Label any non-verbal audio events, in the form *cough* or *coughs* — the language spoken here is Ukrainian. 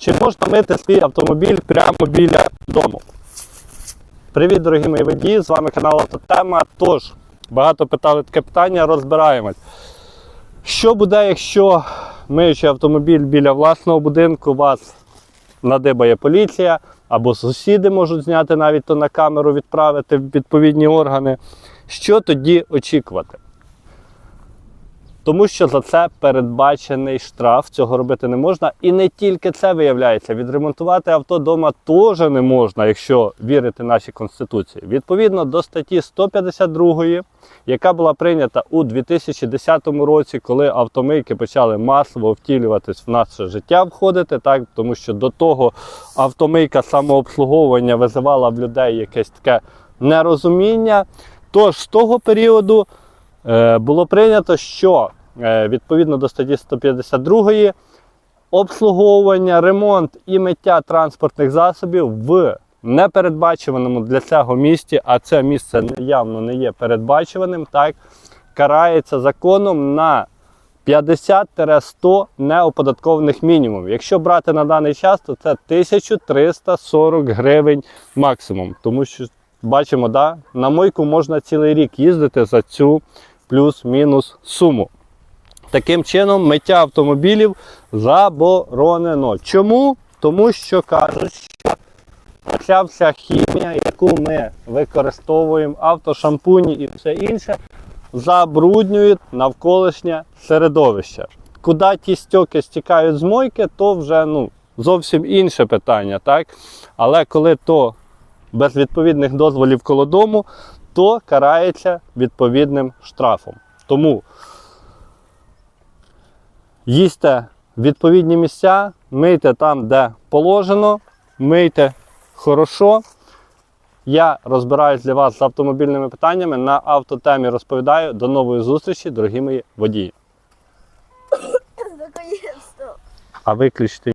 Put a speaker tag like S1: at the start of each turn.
S1: Чи можна мити свій автомобіль прямо біля дому? Привіт, дорогі мої водії! З вами канал Автотема. Тож, багато питали таке питання, розбираємось. Що буде, якщо миючи автомобіль біля власного будинку, вас надибає поліція, або сусіди можуть зняти навіть то на камеру, відправити в відповідні органи. Що тоді очікувати? Тому що за це передбачений штраф, цього робити не можна. І не тільки це виявляється. Відремонтувати авто вдома теж не можна, якщо вірити нашій конституції. Відповідно до статті 152, яка була прийнята у 2010 році, коли автомийки почали масово втілюватись в наше життя, входити, так тому що до того автомийка самообслуговування визивала в людей якесь таке нерозуміння. Тож з того періоду було прийнято, що е, відповідно до статті 152 обслуговування, ремонт і миття транспортних засобів в непередбачуваному для цього місті, а це місце явно не є передбачуваним, так, карається законом на 50-100 неоподаткованих мінімумів. Якщо брати на даний час, то це 1340 гривень максимум. Тому що бачимо, да, на мойку можна цілий рік їздити за цю плюс-мінус суму. Таким чином, миття автомобілів заборонено. Чому? Тому що кажуть, що ця вся хімія, яку ми використовуємо, автошампуні і все інше, забруднюють навколишнє середовище. Куди ті стьоки стікають з мойки, то вже ну, зовсім інше питання. так? Але коли то без відповідних дозволів коло дому, то карається відповідним штрафом. Тому їсте відповідні місця, мийте там, де положено, мийте хорошо. Я розбираюсь для вас з автомобільними питаннями на автотемі. Розповідаю. До нової зустрічі, дорогі мої водії. *coughs* А виключити